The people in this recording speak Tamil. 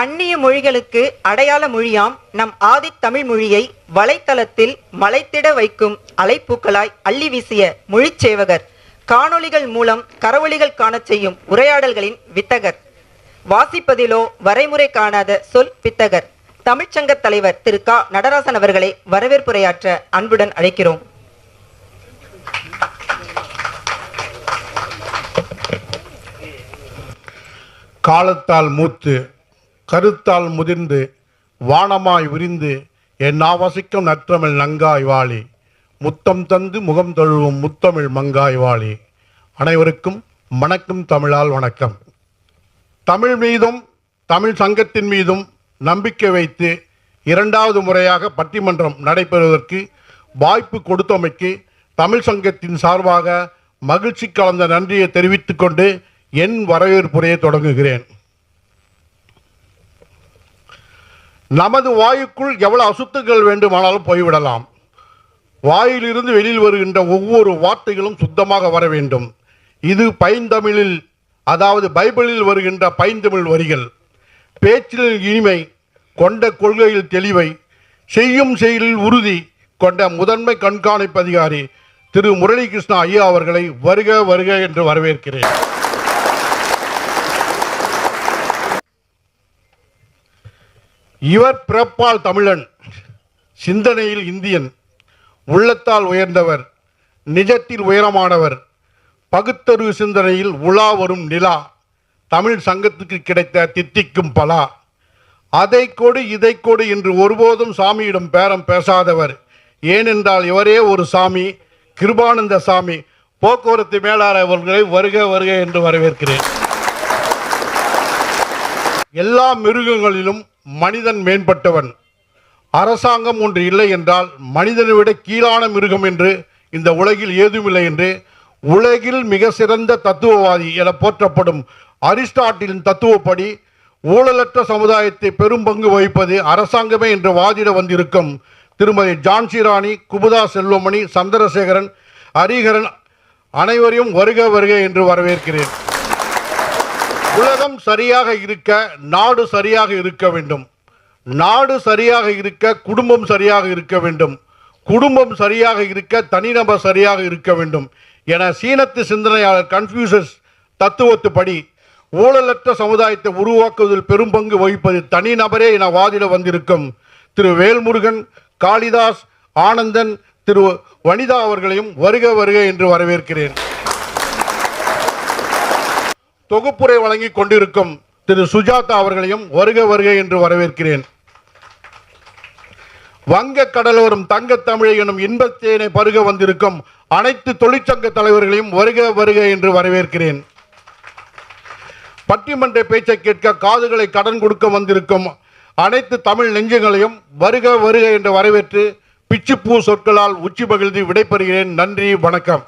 அந்நிய மொழிகளுக்கு அடையாள மொழியாம் நம் ஆதித்தமிழ் மொழியை வலைத்தளத்தில் மலைத்திட வைக்கும் அலைப்பூக்களாய் அள்ளி வீசிய மொழிச் சேவகர். காணொளிகள் மூலம் கரவொலிகள் காணச் செய்யும் உரையாடல்களின் வித்தகர். வாசிப்பதிலோ வரைமுறை காணாத சொல் வித்தகர் தமிழ்ச்சங்கத் தலைவர் திரு. க. நடராசன் அவர்களை வரவேற்புரையாற்ற அன்புடன் அழைக்கிறோம். காலத்தால் மூத்து கருத்தால் முதிர்ந்து வானமாய் விரிந்து என் ஆவசிக்கும் நற்றமிழ் நங்காய் வாழி. முத்தம் தந்து முகம் தழுவும் முத்தமிழ் மங்காய் வாழி. அனைவருக்கும் மணக்கும் தமிழால் வணக்கம். தமிழ் மீதும் தமிழ் சங்கத்தின் மீதும் நம்பிக்கை வைத்து இரண்டாவது முறையாக பட்டிமன்றம் நடைபெறுவதற்கு வாய்ப்பு கொடுத்தமைக்கு தமிழ் சங்கத்தின் சார்பாக மகிழ்ச்சி கலந்த நன்றியை தெரிவித்துக்கொண்டு என் வரவேற்புரையை தொடங்குகிறேன். நமது வாயுக்குள் எவ்வளவு அசுத்தங்கள் வேண்டுமானாலும் போய்விடலாம். வாயிலிருந்து வெளியில் வருகின்ற ஒவ்வொரு வார்த்தைகளும் சுத்தமாக வர வேண்டும். இது பைந்தமிழில் அதாவது பைபிளில் வருகின்ற பைந்தமிழ் வரிகள். பேச்சில் இனிமை கொண்ட கொள்கையில் தெளிவை செய்யும் செயலில் உறுதி கொண்ட முதன்மை கண்காணிப்பு அதிகாரி திரு முரளிகிருஷ்ணா ஐயா அவர்களை வருக வருக என்று வரவேற்கிறேன். இவர் பிறப்பால் தமிழன் சிந்தனையில் இந்தியன் உள்ளத்தால் உயர்ந்தவர் நிஜத்தில் உயரமானவர் பகுத்தறிவு சிந்தனையில் உலா வரும் நிலா தமிழ் சங்கத்துக்கு கிடைத்த தித்திக்கும் பலா. அதை கொடு இதை கொடு என்று ஒருபோதும் சாமியிடம் பேரம் பேசாதவர். ஏனென்றால் இவரே ஒரு சாமி கிருபானந்த சாமி. போக்குவரத்து மேலாளர் அவர்களை வருக வருக என்று வரவேற்கிறேன். எல்லா மிருகங்களிலும் மனிதன் மேம்பட்டவன். அரசாங்கம் ஒன்று இல்லை என்றால் மனிதனை விட கீழான மிருகம் என்று இந்த உலகில் ஏதுமில்லை என்று உலகில் மிக சிறந்த தத்துவவாதி என போற்றப்படும் அரிஸ்டாட்டிலின் தத்துவப்படி ஊழலற்ற சமுதாயத்தை பெரும் பங்கு வகிப்பது அரசாங்கமே என்று வாதிட வந்திருக்கும் திருமதி ஜான்சி ராணி குமுதா செல்வமணி சந்திரசேகரன் ஹரிஹரன் அனைவரையும் வருக வருக என்று வரவேற்கிறேன். உலகம் சரியாக இருக்க நாடு சரியாக இருக்க வேண்டும். நாடு சரியாக இருக்க குடும்பம் சரியாக இருக்க வேண்டும். குடும்பம் சரியாக இருக்க தனிநபர் சரியாக இருக்க வேண்டும் என சீனத்து சிந்தனையாளர் கன்ஃபியூசஸ் தத்துவத்துப்படி ஊழலற்ற சமுதாயத்தை உருவாக்குவதில் பெரும் பங்கு வகிப்பது தனிநபரே என வாதிட வந்திருக்கும் திரு வேல்முருகன் காளிதாஸ் ஆனந்தன் திரு வனிதா அவர்களையும் வருக வருக என்று வரவேற்கிறேன். தொகுப்புரை வழங்கிக் கொண்டிருக்கும் திரு சுஜாதா அவர்களையும் வருக வருக என்று வரவேற்கிறேன். வங்க கடலோரம் தங்கத்தமிழை எனும் இன்பத்தேனை பருக வந்திருக்கும் அனைத்து தொழிற்சங்க தலைவர்களையும் வருக வருக என்று வரவேற்கிறேன். பட்டிமன்ற பேச்சை கேட்க காதுகளை கடன் கொடுக்க வந்திருக்கும் அனைத்து தமிழ் நெஞ்சங்களையும் வருக வருக என்று வரவேற்று பிச்சுப்பூ சொற்களால் உச்சி மகிழ்ந்து விடைபெறுகிறேன். நன்றி வணக்கம்.